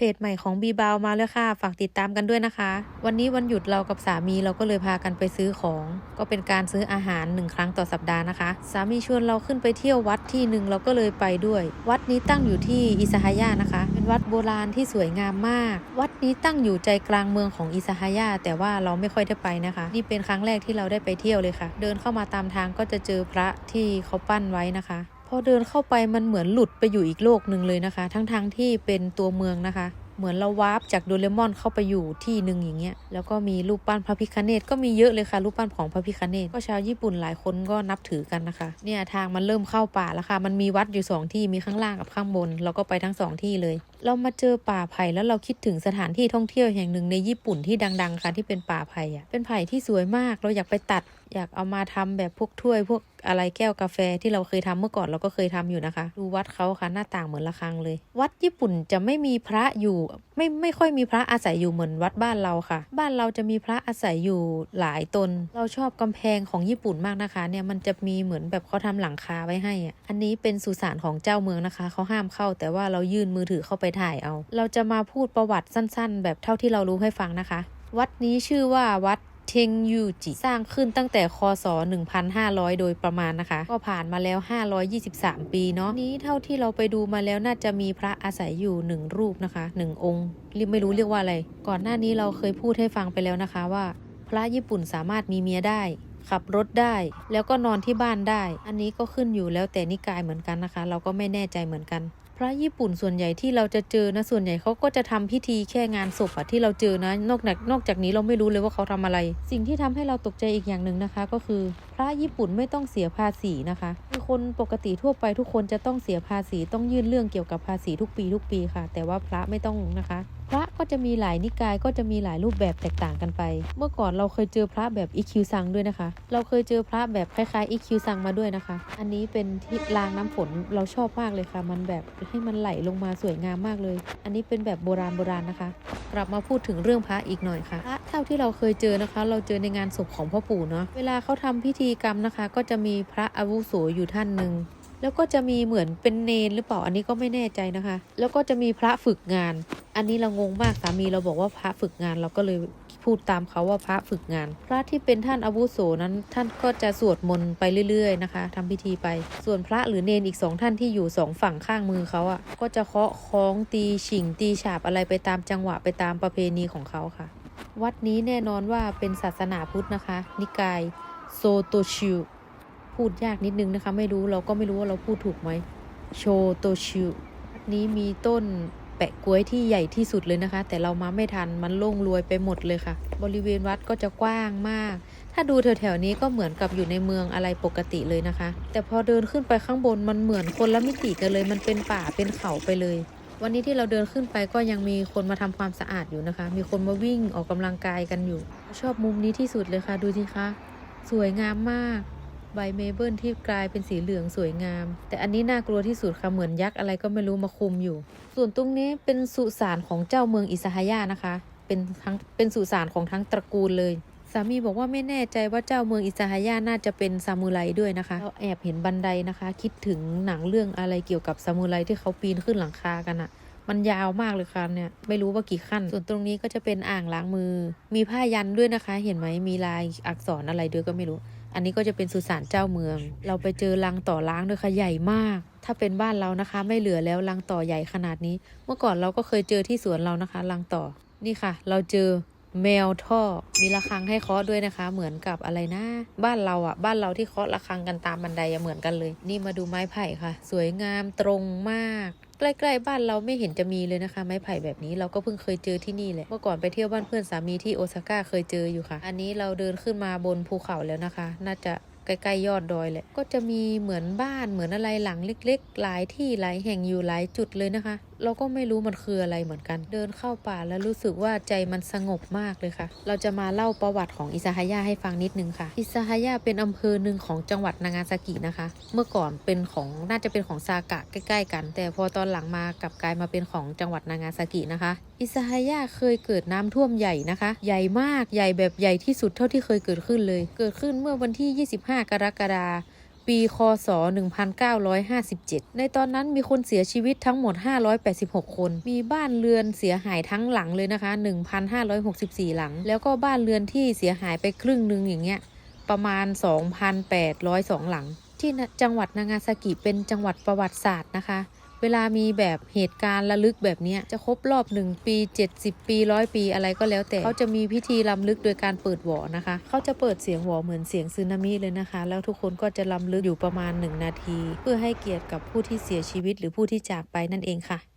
เพจใหม่ของบีบาวมาแล้วค่ะ ฝากติดตามกันด้วยนะคะ วันนี้วันหยุดเรากับสามีเราก็เลยพากันไปซื้อของ ก็เป็นการซื้ออาหารหนึ่งครั้งต่อสัปดาห์นะคะ สามีชวนเราขึ้นไปเที่ยววัดที่หนึ่งเราก็เลยไปด้วย วัดนี้ตั้งอยู่ที่อิสฮายานะคะ เป็นวัดโบราณที่สวยงามมาก วัดนี้ตั้งอยู่ใจกลางเมืองของอิสฮายาแต่ว่าเราไม่ค่อยได้ไปนะคะ นี่เป็นครั้งแรกที่เราได้ไปเที่ยวเลยค่ะ เดินเข้ามาตามทางก็จะเจอพระที่เขาปั้นไว้นะคะ พอเดินเข้าไปมันเหมือนหลุดไปอยู่อีกโลกหนึ่งเลยนะคะ ทั้งๆทที่เป็นตัวเมืองนะคะ เหมือนเราวาร์ปจากโดเรมอนเข้าไปอยู่ที่หนึ่งอย่างเงี้ย แล้วก็มีรูปปั้นพระพิคเนตก็มีเยอะเลยค่ะ รูปปั้นของพระพิคเนตก็ชาวญี่ปุ่นหลายคนก็นับถือกันนะคะ เนี่ยทางมันเริ่มเข้าป่าแล้วค่ะ มันมีวัดอยู่สองที่มีข้างล่างกับข้างบน เราก็ไปทั้งสองที่เลย เรามาเจอป่าไผ่แล้วเราคิดถึงสถานที่ท่องเที่ยวแห่งหนึ่งในญี่ปุ่นที่ดัง ๆ ค่ะที่เป็นป่าไผ่อะเป็นไผ่ที่สวยมากเราอยากไปตัดอยากเอามาทำแบบพวกถ้วยพวกอะไรแก้วกาแฟที่เราเคยทำเมื่อก่อนเราก็เคยทำอยู่นะคะ ดูวัดเขาค่ะหน้าต่างเหมือนระฆังเลย วัดญี่ปุ่นจะไม่มีพระอยู่ไม่ไม่ค่อยมีพระอาศัยอยู่เหมือนวัดบ้านเราค่ะ บ้านเราจะมีพระอาศัยอยู่หลายตน เราชอบกำแพงของญี่ปุ่นมากนะคะ เนี่ยมันจะมีเหมือนแบบเขาทำหลังคาไว้ให้อะอันนี้เป็นสุสานของเจ้าเมืองนะคะเขาห้ามเข้า แต่ว่าเรายื่นมือถือเข้าไปถ่ายเอา เราจะมาพูดประวัติสั้น ๆ แบบเท่าที่เรารู้ให้ฟังนะคะ วัดนี้ชื่อว่าวัด เทงยูจิสร้างขึ้นตั้งแต่คศ 1,500 โดยประมาณนะคะ ก็ผ่านมาแล้ว 523 ปีเนาะนี้เท่าที่เราไปดูมาแล้วน่าจะมีพระอาศัยอยู่หนึ่งรูปนะคะหนึ่งองค์เรียกไม่รู้เรียกว่าอะไร ก่อนหน้านี้เราเคยพูดให้ฟังไปแล้วนะคะว่า พระญี่ปุ่นสามารถมีเมียได้ขับรถได้แล้วก็นอนที่บ้านได้ อันนี้ก็ขึ้นอยู่แล้วแต่นิกายเหมือนกันนะคะ เราก็ไม่แน่ใจเหมือนกัน ระญี่ปุ่นส่วนใหญ่ที่เราจะเจอนะส่วนใหญ่เขาก็จะทำพิธีแค่งานศพอะที่เราเจอนะนอกจากนอกจากนี้เราไม่รู้เลยว่าเขาทำอะไร สิ่งที่ทำให้เราตกใจอีกอย่างหนึ่งนะคะ ก็คือพระญี่ปุ่นไม่ต้องเสียภาษีนะคะคือคนปกติทั่วไปทุกคนจะต้องเสียภาษีต้องยื่นเรื่องเกี่ยวกับภาษีทุกปีทุกปีค่ะ แต่ว่าพระไม่ต้องนะคะ พระ จะมีหลายนิกายก็จะมีหลายรูปแบบแตกต่างกันไป เมื่อก่อนเราเคยเจอพระแบบอีคิวซังด้วยนะคะ เราเคยเจอพระแบบคล้ายๆอีคิวซังมาด้วยนะคะ อันนี้เป็นที่รางน้ำฝนเราชอบมากเลยค่ะ มันแบบให้มันไหลลงมาสวยงามมากเลย อันนี้เป็นแบบโบราณโบราณนะคะ กลับมาพูดถึงเรื่องพระอีกหน่อยค่ะพระเท่าที่เราเคยเจอนะคะ เราเจอในงานศพของพ่อปู่เนาะเวลาเขาทำพิธีกรรมนะคะ ก็จะมีพระอาวุโสอยู่ท่านหนึ่ง แล้วก็จะมีเหมือนเป็นเนนหรือเปล่าอันนี้ก็ไม่แน่ใจนะคะ แล้วก็จะมีพระฝึกงาน อันนี้เรางงมากสามีเราบอกว่าพระฝึกงานเราก็เลยพูดตามเขาว่าพระฝึกงาน พระที่เป็นท่านอาวุโสนั้น ท่านก็จะสวดมนต์ไปเรื่อยๆนะคะทำพิธีไป ส่วนพระหรือเนนอีกสองท่านที่อยู่สองฝั่งข้างมือเขาอะ่ะ ก็จะเคาะคล้องตีฉิงตีฉาบอะไรไปตามจังหวะไปตามประเพณีของเขาค่ะ วัดนี้แน่นอนว่าเป็นศาสนาพุทธนะคะ นิกายโซโตชิว พูดยากนิดนึงนะคะ ไม่รู้เราก็ไม่รู้ว่าเราพูดถูกไหมโชโตชิวนี้มีต้นแปะกล้วยที่ใหญ่ที่สุดเลยนะคะ แต่เรามาไม่ทันมันโล่งรวยไปหมดเลยค่ะ บริเวณวัดก็จะกว้างมาก ถ้าดูแถวๆนี้ก็เหมือนกับอยู่ในเมืองอะไรปกติเลยนะคะ แต่พอเดินขึ้นไปข้างบนมันเหมือนคนละมิติกันเลย มันเป็นป่าเป็นเขาไปเลย วันนี้ที่เราเดินขึ้นไปก็ยังมีคนมาทำความสะอาดอยู่นะคะ มีคนมาวิ่งออกกำลังกายกันอยู่ ชอบมุมนี้ที่สุดเลยค่ะดูสิคะสวยงามมาก ใบเมเบิลที่กลายเป็นสีเหลืองสวยงาม แต่อันนี้น่ากลัวที่สุดค่ะเหมือนยักษ์อะไรก็ไม่รู้มาคุมอยู่ ส่วนตรงนี้เป็นสุสานของเจ้าเมืองอิสฮายานะคะ เป็นทั้งเป็นสุสานของทั้งตระกูลเลยสามีบอกว่าไม่แน่ใจว่าเจ้าเมืองอิสฮายาน่าจะเป็นซามูไรด้วยนะคะเราแอบเห็นบันไดนะคะ คิดถึงหนังเรื่องอะไรเกี่ยวกับซามูไรที่เขาปีนขึ้นหลังคากันอะมันยาวมากเลยค่ะเนี่ยไม่รู้ว่ากี่ขั้น ส่วนตรงนี้ก็จะเป็นอ่างล้างมือ มีผ้ายันด้วยนะคะ เห็นไหมมีลายอักษรอะไรด้วยก็ไม่รู้ อันนี้ก็จะเป็นสุสานเจ้าเมือง เราไปเจอรังต่อล้างด้วยค่ะใหญ่มาก ถ้าเป็นบ้านเรานะคะ ไม่เหลือแล้วรังต่อใหญ่ขนาดนี้ เมื่อก่อนเราก็เคยเจอที่สวนเรานะคะรังต่อ นี่ค่ะ เราเจอแมวท่อ มีระฆังให้เคาะด้วยนะคะ เหมือนกับอะไรนะ บ้านเราอะ บ้านเราที่เคาะระฆังกันตามบันไดอะเหมือนกันเลย นี่มาดูไม้ไผ่ค่ะ สวยงามตรงมาก ใกล้ๆบ้านเราไม่เห็นจะมีเลยนะคะ ไม้ไผ่แบบนี้เราก็เพิ่งเคยเจอที่นี่แหละเมื่อก่อนไปเที่ยวบ้านเพื่อนสามีที่โอซาก้าเคยเจออยู่ค่ะ อันนี้เราเดินขึ้นมาบนภูเขาแล้วนะคะ น่าจะ ใกล้ๆยอดดอยแหละก็จะมีเหมือนบ้านเหมือนอะไรหลังเล็ก ๆ หลายที่หลายแห่งอยู่หลายจุดเลยนะคะ เราก็ไม่รู้มันคืออะไรเหมือนกัน เดินเข้าป่าแล้วรู้สึกว่าใจมันสงบมากเลยค่ะ เราจะมาเล่าประวัติของอิซาฮายาให้ฟังนิดนึงค่ะ อิซาฮายาเป็นอำเภอหนึ่งของจังหวัดนางาซากินะคะ เมื่อก่อนเป็นของน่าจะเป็นของซากะใกล้ ๆ กัน แต่พอตอนหลังมากลับกลายมาเป็นของจังหวัดนางาซากินะคะ อิซาฮายาเคยเกิดน้ำท่วมใหญ่นะคะ ใหญ่มากใหญ่แบบใหญ่ที่สุดเท่าที่เคยเกิดขึ้นเลย เกิดขึ้นเมื่อวันที่ 25กรกฎาคม ปี คศ 1957 ในตอนนั้นมีคนเสียชีวิตทั้งหมด 586 คน มีบ้านเรือนเสียหายทั้งหลังเลยนะคะ 1,564 หลัง แล้วก็บ้านเรือนที่เสียหายไปครึ่งหนึงอย่างเงี้ย ประมาณ 2,802 หลัง ที่จังหวัดนางาซากิเป็นจังหวัดประวัติศาสตร์นะคะ เวลามีแบบเหตุการณ์ระลึกแบบนี้จะครบรอบ 1 ปี 70 ปีร้อยปีอะไรก็แล้วแต่เขาจะมีพิธีลำลึกโดยการเปิดหวอนะคะเขาจะเปิดเสียงหวอเหมือนเสียงซึนามิเลยนะคะ แล้วทุกคนก็จะลำลึกอยู่ประมาณ 1 นาที เพื่อให้เกียรติกับผู้ที่เสียชีวิตหรือผู้ที่จากไปนั่นเองค่ะ